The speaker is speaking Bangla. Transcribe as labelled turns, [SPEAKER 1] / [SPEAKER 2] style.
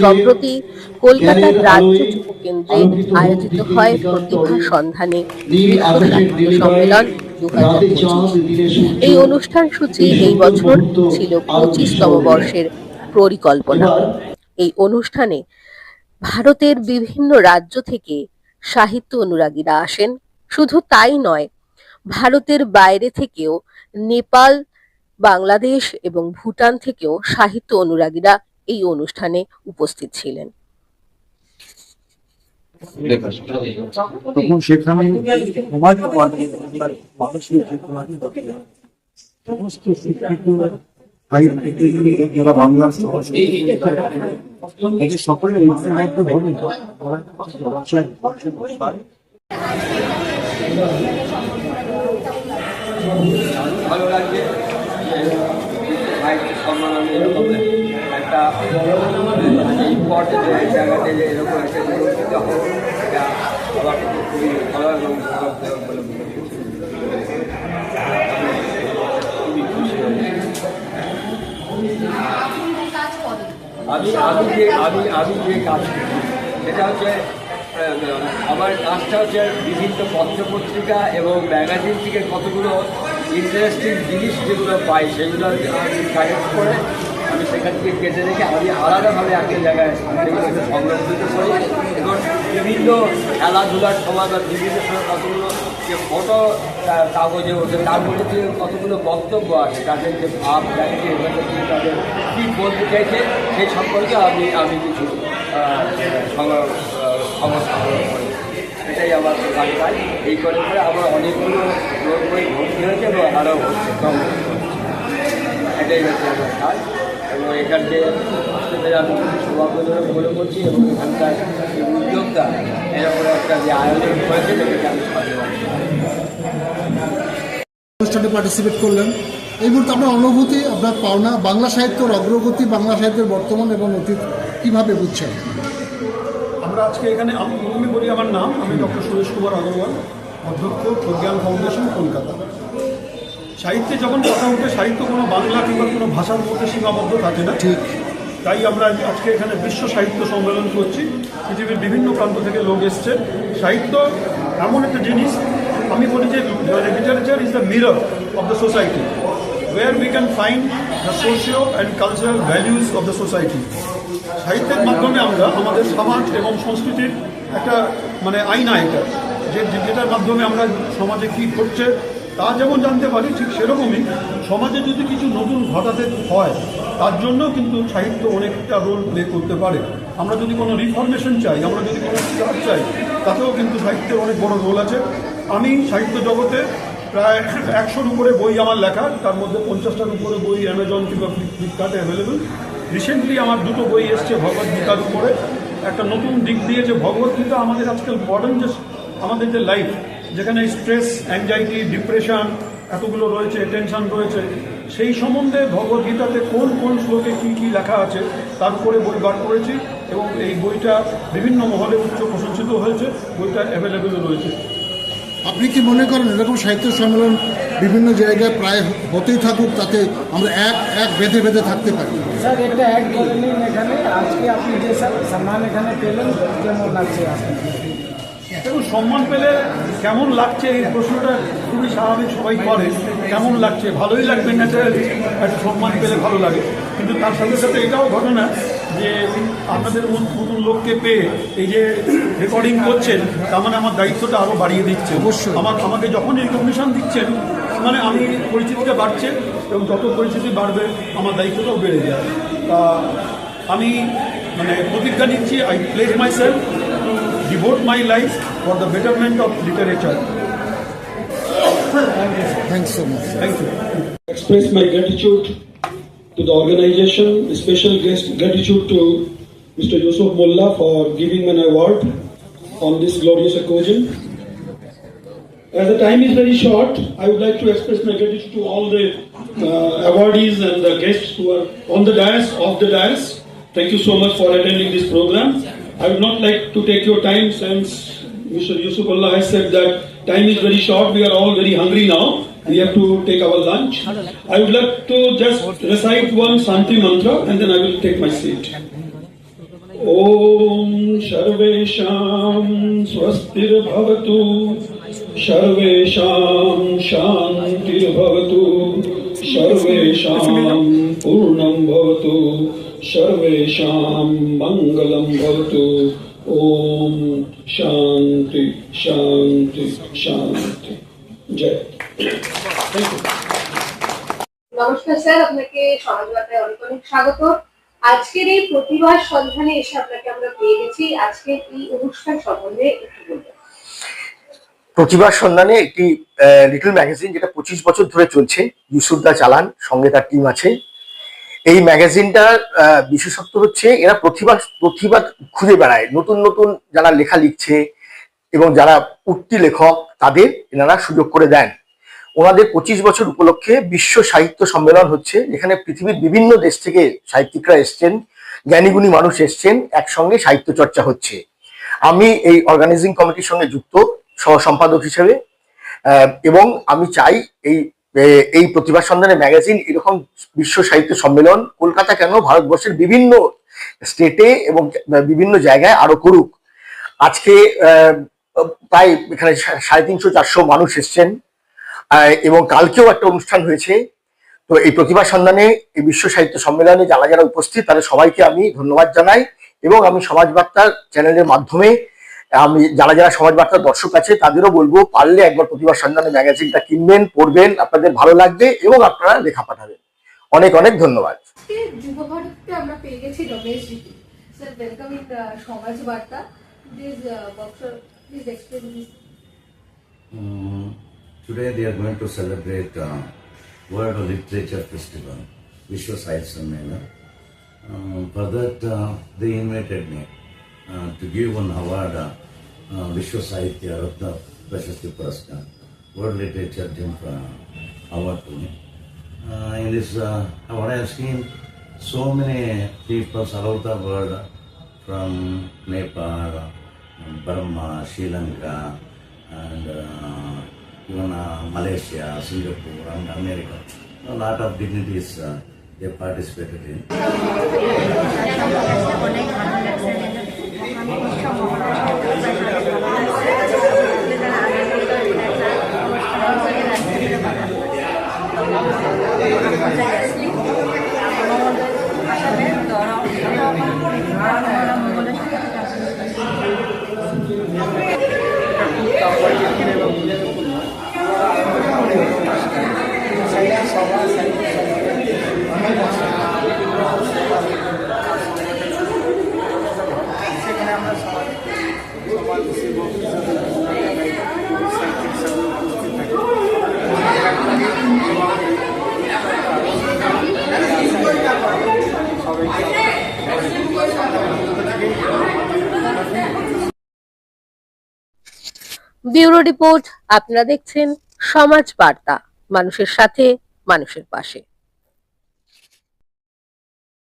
[SPEAKER 1] সম্প্রতি কলকাতার রাজ্য যুব কেন্দ্রে আয়োজিত হয় প্রতিভা সন্ধানে বিশ্ব সম্মেলন এই অনুষ্ঠান সূচি এই বছর ছিল পঁচিশতম বর্ষের পরিকল্পনা। এই অনুষ্ঠানে ভারতের বিভিন্ন রাজ্য থেকে সাহিত্য অনুরাগীরা আসেন। শুধু তাই নয় ভারতের বাইরে থেকেও নেপাল বাংলাদেশ এবং ভুটান থেকেও সাহিত্য অনুরাগীরা এই অনুষ্ঠানে উপস্থিত ছিলেন।
[SPEAKER 2] তখন সেখানে সমাজ মানুষের সমস্ত শিক্ষিত যারা বাংলা সকলের
[SPEAKER 3] ভালো লাগছে। যে সাহিত্য সম্মেলনে এরকম একটা ইম্পর্টেন্ট জায়গাতে যে এরকম একটা নির্বাচিত হবে এটা আমার খুবই ভালো এবং আমি আমি যে, আমি আমি যে কাজ সেটা হচ্ছে আমার কাজটা হচ্ছে বিভিন্ন পত্রপত্রিকা এবং ম্যাগাজিন থেকে কতগুলো ইন্টারেস্টিং জিনিস যেগুলো পাই, সেগুলো আমি কালেক্ট করে আমি সেখান থেকে কেটে রেখে আমি আলাদাভাবে একটা জায়গায় সংরক্ষিত করি এবং বিভিন্ন খেলাধুলার সময় বা বিভিন্ন সময় কতগুলো যে ফটো কাগজে ওঠে, তার মধ্যে যে কতগুলো বক্তব্য আছে তাদের যে ভাব দেখে তাদের কী বলতে চাইছে, সেই সম্পর্কে আমি আমি কিছু সংগ্রহ করি এটাই আমার প্রধান কাজ। এই করে করে আমার অনেকগুলো নোট বই ভর্তি হয়েছে এবং আরও হচ্ছে কম এটাই হচ্ছে আমার কাজ। এবং আসতে পেরে আমি সৌভাগ্যজনক মনে করছি এবং এখানকার যে উদ্যোক্তা এরকম একটা যে আয়োজন করেছে আমি
[SPEAKER 4] অনুষ্ঠানে পার্টিসিপেট করলেন। এই মুহূর্তে আপনার অনুভূতি, আপনার পাওনা, বাংলা সাহিত্যের অগ্রগতি, বাংলা সাহিত্যের বর্তমান এবং অতীত কীভাবে বুঝছেন?
[SPEAKER 5] আমরা আজকে এখানে আমি প্রথমে বলি আমার নাম আমি ডক্টর সুরেশ কুমার আগরওয়াল অধ্যক্ষ প্রজ্ঞান ফাউন্ডেশন কলকাতা। সাহিত্যে যখন কথা উঠে সাহিত্য কোনো বাংলা কিংবা কোনো ভাষার মধ্যে সীমাবদ্ধ থাকে না।
[SPEAKER 4] ঠিক।
[SPEAKER 5] তাই আমরা আজকে এখানে বিশ্ব সাহিত্য সম্মেলন করছি। পৃথিবীর বিভিন্ন প্রান্ত থেকে লোক এসছে। সাহিত্য এমন একটা জিনিস আমি বলি যে literature is the mirror of the society where we can find the socio and cultural values of the society সাহিত্যের মাধ্যমে আমরা আমাদের সমাজ এবং সংস্কৃতির একটা মানে আয়না এটা, যে যেটার মাধ্যমে আমরা সমাজে কী ঘটছে তা যেমন জানতে পারি, ঠিক সেরকমই সমাজে যদি কিছু নতুন ঘটাতে হয়, তার জন্য কিন্তু সাহিত্য অনেকটা রোল প্লে করতে পারে। আমরা যদি কোনো রিফরমেশন চাই, আমরা যদি কোনো চার্জ চাই, তাতেও কিন্তু সাহিত্যের অনেক বড় রোল আছে। আমি সাহিত্য জগতে প্রায় একশোর উপরে বই আমার লেখা, তার মধ্যে পঞ্চাশটার উপরে বই অ্যামাজন কিংবা ফ্লিপকার্টে অ্যাভেলেবেল রিসেন্টলি আমার দুটো বই এসছে ভগবদ্গীতার উপরে। একটা নতুন দিক দিয়ে যে ভগবদ্গীতা আমাদের আজকাল মডার্ন যে আমাদের যে লাইফ যেখানে স্ট্রেস অ্যাংজাইটি ডিপ্রেশন এতগুলো রয়েছে টেনশন রয়েছে, সেই সম্বন্ধে ভগবদ্গীতাতে কোন কোন শ্লোকে কী কী লেখা আছে, তার উপরে বই বার করেছি এবং এই বইটা বিভিন্ন মহলে উচ্চ প্রশংসিত হয়েছে, বইটা অ্যাভেলেবেল রয়েছে।
[SPEAKER 4] আপনি কি মনে করেন এরকম সাহিত্য সম্মেলন বিভিন্ন জায়গায় প্রায় হতেই থাকুক তাতে আমরা এক এক বেঁধে বেঁধে থাকতে পারি?
[SPEAKER 6] স্যার এখানে। আজকে আপনি যে স্যার সম্মান এখানে পেলেন কেমন লাগছে
[SPEAKER 5] দেখুন সম্মান পেলে কেমন লাগছে এই প্রশ্নটা খুবই স্বাভাবিক সবাই করে। কেমন লাগছে? ভালোই লাগবে ন্যাচারালি একটা সম্মান পেলে ভালো লাগে। কিন্তু তার সাথে সাথে এটাও ঘটনা যে আপনাদের মতন লোককে পেয়ে এই যে রেকর্ডিং করছেন তার মানে আমার দায়িত্বটা আরও বাড়িয়ে দিচ্ছে
[SPEAKER 4] অবশ্যই।
[SPEAKER 5] আমার আমাকে যখনই রিকগনিশন দিচ্ছেন মানে আমি পরিচিতিটা বাড়ছে এবং যত পরিচিতি বাড়বে আমার দায়িত্বটাও বেড়ে যায় তা আমি মানে প্রতিজ্ঞা নিচ্ছি I place myself devote my life for the betterment of literature.
[SPEAKER 4] Thanks so much
[SPEAKER 5] Thank you.
[SPEAKER 7] express my gratitude to the organization, special guest gratitude to Mr. Yusuf Mullah for giving an award on this glorious occasion. As the time is very short, I would like to express my gratitude to all the uh, awardees and the guests who are on the dais, off the dais. Thank you so much for attending this program. I would not like to take your time since Mr. Yusuf Allah has said that time is very short. We are all very hungry now. We have to take our lunch. I would like to just recite one Santi mantra and then I will take my seat.
[SPEAKER 5] ॐ सर्वेषां स्वस्तिर्भवतु सर्वेषां शान्तिर्भवतु सर्वेषां पूर्णं भवतु सर्वेषां मङ्गलं भवतु ॐ शान्ति शान्ति शान्ति जय
[SPEAKER 8] নমস্কার স্যার, আপনাকে সমাজবার্তায় অনেক অনেক স্বাগত। আজকের এই প্রতিভার সন্ধানে এসে আপনাকে আমরা পেয়ে গেছি। আজকের এই অনুষ্ঠান সম্বন্ধে একটু
[SPEAKER 9] প্রতিভার সন্ধানে একটি লিটল ম্যাগাজিন যেটা পঁচিশ বছর ধরে চলছে ইউসুফদা চালান, সঙ্গে তার টিম আছে। এই ম্যাগাজিনটার বিশেষত্ব হচ্ছে এরা প্রতিভা প্রতিভা খুঁজে বেড়ায়। নতুন নতুন যারা লেখা লিখছে এবং যারা উঠতি লেখক, তাদের এনারা সুযোগ করে দেন। ওনাদের পঁচিশ বছর উপলক্ষে বিশ্ব সাহিত্য সম্মেলন হচ্ছে, যেখানে পৃথিবীর বিভিন্ন দেশ থেকে সাহিত্যিকরা এসছেন, জ্ঞানীগুণী মানুষ এসছেন, একসঙ্গে সাহিত্য চর্চা হচ্ছে। আমি এই অর্গানাইজিং কমিটির সঙ্গে যুক্ত সহ সম্পাদক হিসেবে এবং আমি চাই এই এই প্রতিভা সন্ধানে ম্যাগাজিন এরকম বিশ্ব সাহিত্য সম্মেলন কলকাতা কেন ভারতবর্ষের বিভিন্ন স্টেটে এবং বিভিন্ন জায়গায় আরও করুক। আজকে প্রায় এখানে সাড়ে তিনশো চারশো মানুষ এসছেন। এবং কালকেও একটা অনুষ্ঠান হয়েছে। তো এই প্রতিভা সন্ধানে এই বিশ্ব সাহিত্য সম্মেলনে যারা যারা উপস্থিত তাদের সবাইকে আমি ধন্যবাদ জানাই এবং আমি সমাজ বার্তার চ্যানেলের মাধ্যমে আমি যারা যারা সমাজ বার্তার দর্শক আছে তাদেরও বলব পারলে একবার প্রতিভা সন্ধানে ম্যাগাজিনটা কিনবেন পড়বেন আপনাদের ভালো লাগবে এবং আপনারা লেখা পাঠাবেন। অনেক অনেক ধন্যবাদ।
[SPEAKER 8] আজকে যুব ভারতকে আমরা পেয়ে গেছি Ramesh GK sir welcome in Samaj Barta this workshop please explain this
[SPEAKER 10] today they are going to celebrate uh, World Literature Festival, Vishwa Sahitya Sammela. Um, for that, uh, they invited me uh, to give one award, uh, uh, Vishwa Sahitya Ratna Prashasti Puraskar, World Literature uh, Award to me. Uh, in this uh, award, I have seen so many people over the world, from Nepal, um, Burma, Sri Lanka, and uh, even uh, Malaysia, Singapore, and America. A lot of dignitaries uh, they.
[SPEAKER 1] Bureau report আপনারা দেখছেন সমাজ বার্তা। মানুষের সাথে মানুষের পাশে।